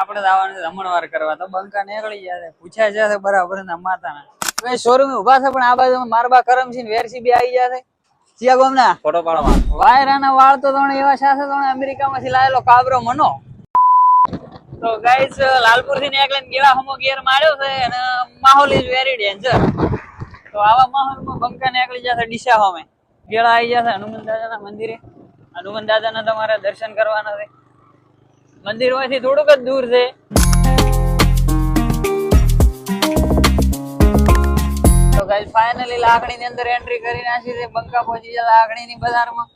આપણે આવવાનું છે રમણવાર કરવા. તો બંકા નીકળી જાય પૂછાય જશે બરાબર ના માતાના હવે શોરૂમ ઊભા છે પણ આ બાજુ મારબા કરમસિંહ ને વેરસી બી આવી જશે સિયા ગોમના? ફોટો પાડવા. વાયરાના વાળ તો તમને એવા સાથે તણે અમેરિકામાંથી લાયેલો કાબરો મનો. તો ગાઈસ લાલપુરથી નીકળીને ગેવા હમો ગેર માર્યો છે અને માહોલ ઇઝ વેરી ડેન્જર તો આવા માહોલમાં બંકા નીકળી જશે ડીસા હોમે ગેળા આવી જશે હનુમાન દાદાના મંદિરે. હનુમાન દાદાના તમારે દર્શન કરવાના છે. મંદિરમાંથી થોડુંક જ દૂર છે. તો ગાઈસ ફાઇનલી લાકડી ની અંદર એન્ટ્રી કરી નાખી છે. બંકા પહોંચી ગયા લાકડી ની બજારમાં.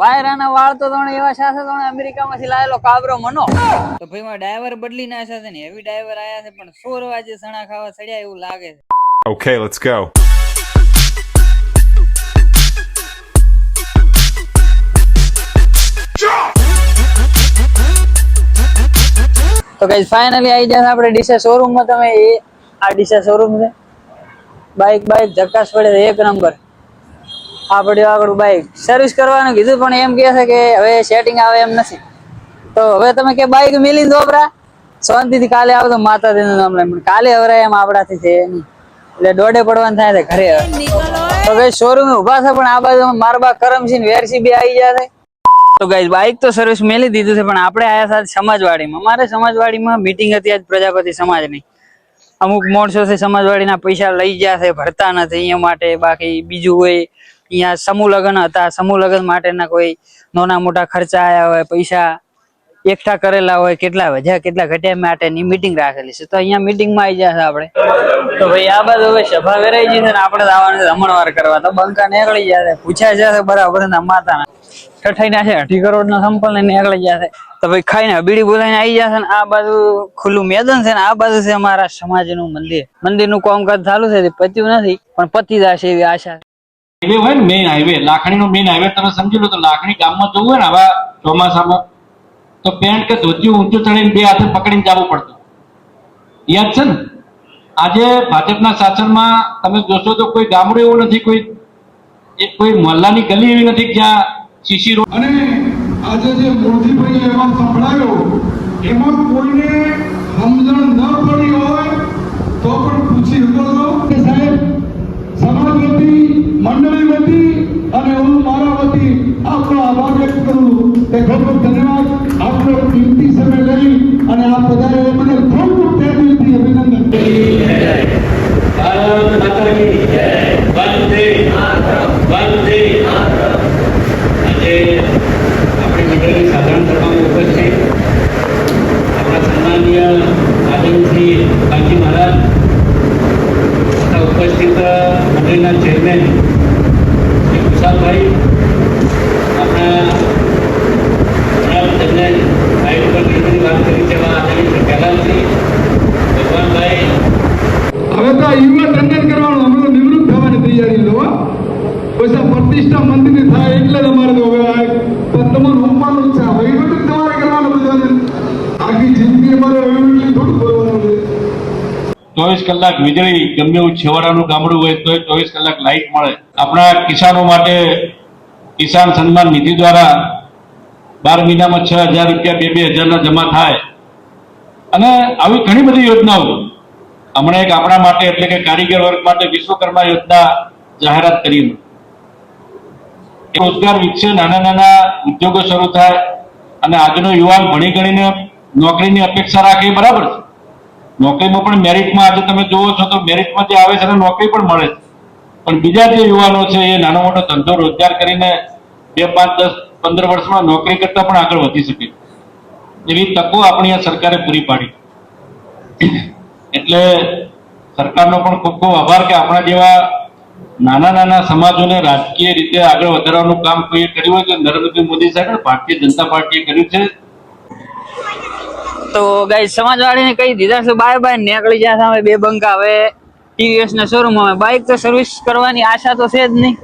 વાયરાના વાળ તો તણે એવા સાસે તણે અમેરિકામાંથી લાયેલો કાબરો મનો. તો ભાઈ માં ડ્રાઈવર બદલી નાખ્યા છે ને હેવી ડ્રાઈવર આયા છે, પણ સોર વાજે સણા ખાવા ચડ્યા એવું લાગે છે. Okay let's go. તો ગાઈસ ફાઇનલી આવી જશે આપણે ડીસા શોરૂમમાં તમે એ આ ડીસા શોરૂમ છે. બાઇક બાઇક ધક્કાસ પડે એક નંબર આ પડ્યું આગળ બાઇક સર્વિસ કરવાનું કીધું પણ એમ કહે છે કે હવે સેટિંગ આવે એમ નથી. તો હવે તમે કે બાઇક મિલી દોબરા શાંતિથી કાલે આવો તો માતાજીનું નામ લઈ કાલે હવે એમ આપણાથી છે નહીં. એટલે દોડે પડવાનું થાય ઘરે હવે શોરૂમ ઊભા છે પણ આ બાજુ મારબા કરમસિંહ ને વેરસી બી આવી ગયા છે. તો ગાઈઝ બાઇક તો સર્વિસ મેલી દીધું છે, પણ આપણે આયા સાથે સમાજવાડીમાં. અમારે સમાજવાડીમાં મીટિંગ હતી, આજ પ્રજાપતિ સમાજની. અમુક માણસો છે સમાજવાડીના પૈસા લઈ ગયા છે, ભરતા નથી અહીંયા માટે, બાકી બીજું હોય, અહીંયા સમૂહ લગ્ન હતા, સમૂહ લગ્ન માટેના કોઈ નાના મોટા ખર્ચા આવ્યા હોય, પૈસા એકઠા કરેલા હોય, કેટલા વધ્યા, કેટલા ઘટ્યા, માટેની મીટિંગ રાખેલી છે. તો અહીંયા મીટિંગમાં આવી જશે આપણે. તો ભાઈ, આ બાજુ હવે સભા વેરાઈ જશે ને, આપણે આવવાનું રમણવાર કરવા. તો બંકા નીકળી જશે પૂછ્યા જશે બરાબર ના માતાના. ઠઠાઈ ના છે અઢી કરોડ ના સંપલ ને નીકળી જશે તો ભાઈ ખાઈને બીડી બોલાઈને આવી જશે ને આ બાજુ ખુલ્લું મેદાન છે ને આ બાજુ છે અમારા સમાજનું મંદિર. મંદિરનું કામકાજ ચાલુ છે પત્યું નથી, પણ પતી જશે એવી આશા. હાઈવે હોય ને મેઇન હાઈવે લાખણીનો મેઇન હાઈવે તમે સમજી લો તો લાખણી ગામમાં જવું હોય ને આવા ચોમાસામાં, તો પેન્ટ કે ધોતી ઊંચું ચડીને બે હાથે પકડીને જવું પડતું. યાદ છે ને? આજે ભાજપના શાસનમાં તમે જોશો તો કોઈ ગામડું એવું નથી, કોઈ કોઈ મોહલ્લાની ગલી એવી નથી જ્યાં રોડ અને આજે જે મોદીભાઈએ એમાં સંભળાયો એમાં કોઈને સમજણ ન પડી હોય તો પણ પૂછી શકો છો કે સાહેબ સમાજ વતી મંડળી વતી અને હું મારા વતી આપનો વિશાલભાઈ આપણા તેમને સાઈડ ઉપર વાત કરી છે એવા આદરણીય શ્રી પહેલાલજી ભગવાનભાઈ હવે તો આ યુવા ટંડન કરવાનું અમે તો નિવૃત્ત થવાની તૈયારી લો હો. પછી આ પ્રતિષ્ઠા મંદિરની થાય એટલે જ અમારે તો હવે આ પણ તમારું રૂપવાનું જ છે આ વહીવટ જ તમારે કરવાનો બધાને આખી જિંદગી અમારે વહીવટથી થોડું કરવાનું છે ચોવીસ કલાક વીજળી ગમે એવું છેવાડાનું ગામડું હોય તો ચોવીસ કલાક લાઇટ મળે. આપણા કિસાનો માટે કિસાન સન્માન નિધિ દ્વારા બાર મહિનામાં છ હજાર રૂપિયા બે બે હજારના જમા થાય. અને આવી ઘણી બધી યોજનાઓ. હમણાં એક આપણા માટે એટલે કે કારીગર વર્ગ માટે વિશ્વકર્મા યોજના જાહેરાત કરી રોજગાર વિકસે, નાના નાના ઉદ્યોગો શરૂ થાય અને આજનો યુવાન ભણી ગણીને નોકરીની અપેક્ષા રાખે બરાબર છે. નોકરીમાં પણ મેરિટમાં આજે તમે જોવો છો તો મેરિટમાં જે આવે છે એને નોકરી પણ મળે છે. પણ બીજા જે યુવાનો છે, એ નાનો મોટો ધંધો રોજગાર કરીને બે, પાંચ, દસ, પંદર વર્ષમાં નોકરી કરતા પણ આગળ વધી શકે એવી તકો આપણી આ સરકારે પૂરી પાડી. એટલે સરકારનો પણ ખૂબ ખૂબ આભાર કે આપણા જેવા નાના નાના સમાજોને રાજકીય રીતે આગળ વધારવાનું કામ કોઈએ કર્યું હોય તો નરેન્દ્રભાઈ મોદી સાહેબ ભારતીય જનતા પાર્ટીએ કર્યું છે. તો ગાઈ સમાજવાળીને કહી દીધા છે, બાય બાય, નીકળી જ્યાં સામે બે બંકા. હવે ટીવીએસ ના શોરૂમ અમે બાઇક તો સર્વિસ કરવાની આશા તો છે જ નહીં.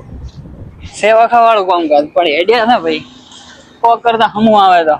સેવા ખાવાળું કામકાજ, પણ એડિયા છે ભાઈ. કોક કરતા હમું આવે તો.